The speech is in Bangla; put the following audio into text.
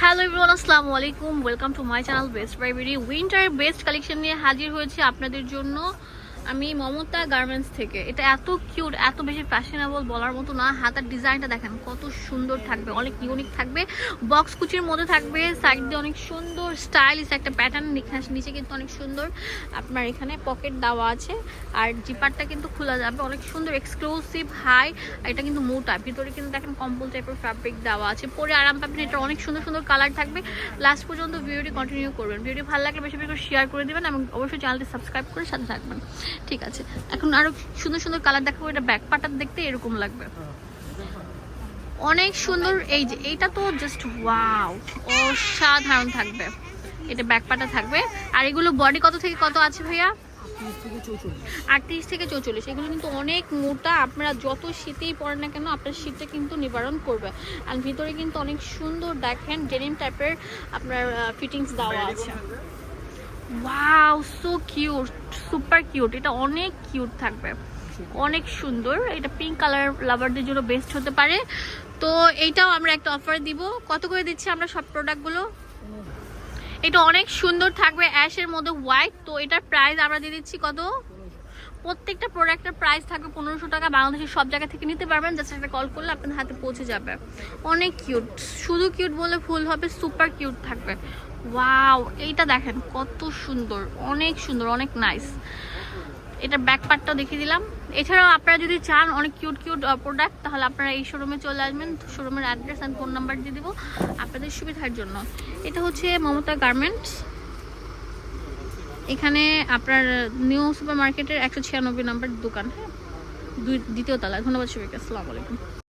হ্যালো এভরিওয়ান আসসালামু আলাইকুম welcome to my channel Best Buy BD winter best collection নিয়ে হাজির হয়েছে আপনাদের জন্য। আমি মমতা গার্মেন্টস থেকে। এটা এত কিউট এত বেশি ফ্যাশনেবল বলার মতো না। হাতার ডিজাইনটা দেখেন, কত সুন্দর থাকবে, অনেক ইউনিক থাকবে। বক্স কুচির মধ্যে থাকবে সাইড দিয়ে অনেক সুন্দর স্টাইলিশ একটা প্যাটার্ন নিচে কিন্তু অনেক সুন্দর আপনার এখানে পকেট দেওয়া আছে। আর জিপারটা কিন্তু খোলা যাবে, অনেক সুন্দর এক্সক্লুসিভ হাই এটা কিন্তু মোটা। ভিতরে কিন্তু দেখেন কম্বল টাইপের ফ্যাব্রিক দেওয়া আছে। পরে আরাম পাবেন এটা অনেক সুন্দর সুন্দর কালার থাকবে। লাস্ট পর্যন্ত ভিডিওটি কন্টিনিউ করবেন। ভিডিও ভালো লাগলে বেশি বেশি শেয়ার করে দেবেন এবং অবশ্যই চ্যানেলটি সাবস্ক্রাইব করে সাথে থাকবেন। ঠিক আছে। এখন আরও সুন্দর সুন্দর কালার দেখাবো, এটা ব্যাক পাটার দেখতে এরকম লাগবে। অনেক সুন্দর, এই যে, এইটা তো জাস্ট ওয়াও অসাধারণ থাকবে। এটা ব্যাক পাটা থাকবে। আর এগুলো বডি কত থেকে কত আছে ভাইয়া? আটত্রিশ থেকে চৌচল্লিশ। এগুলো কিন্তু অনেক মোটা, আপনারা যত শীতেই পরেন না কেন, আপনার শীতটা কিন্তু নিবারণ করবে। আর ভিতরে কিন্তু অনেক সুন্দর দেখেন ডেনিম টাইপের আপনার ফিটিংস দেওয়া আছে। Wow so cute super cute, এটা অনেক কিউট থাকবে। অনেক সুন্দর, এটা পিঙ্ক কালার লাভারদের জন্য বেস্ট হতে পারে। তো এইটাও আমরা একটা অফার দিব। কত করে দিচ্ছি আমরা সব প্রোডাক্টগুলো এটা অনেক সুন্দর থাকবে অ্যাশের মধ্যে হোয়াইট তো এটার প্রাইস আমরা দিয়ে দিচ্ছি কত? প্রত্যেকটা প্রোডাক্টের প্রাইস থাকবে পনেরোশো টাকা, বাংলাদেশের সব জায়গা থেকে নিতে পারবেন জাস্ট একটা কল করলে আপনার হাতে পৌঁছে যাবে। অনেক কিউট শুধু কিউট বলে ভুল হবে সুপার কিউট থাকবে। ওয়াও এইটা দেখেন, কত সুন্দর, অনেক সুন্দর, অনেক নাইস এটা ব্যাক পার্টটাও দেখিয়ে দিলাম। এছাড়াও আপনারা যদি চান অনেক কিউট কিউট প্রোডাক্ট তাহলে আপনারা এই শোরুমে চলে আসবেন। শোরুমের অ্যাড্রেস অ্যান্ড ফোন নাম্বার দিয়ে দেবো আপনাদের সুবিধার জন্য। এটা হচ্ছে মমতা গার্মেন্টস এখানে আপনার নিউ সুপার মার্কেটের একশো ছিয়ানব্বই নম্বর দোকান হ্যাঁ? দুই দ্বিতীয় তালা ধন্যবাদ সবাইকে, আসসালামু আলাইকুম।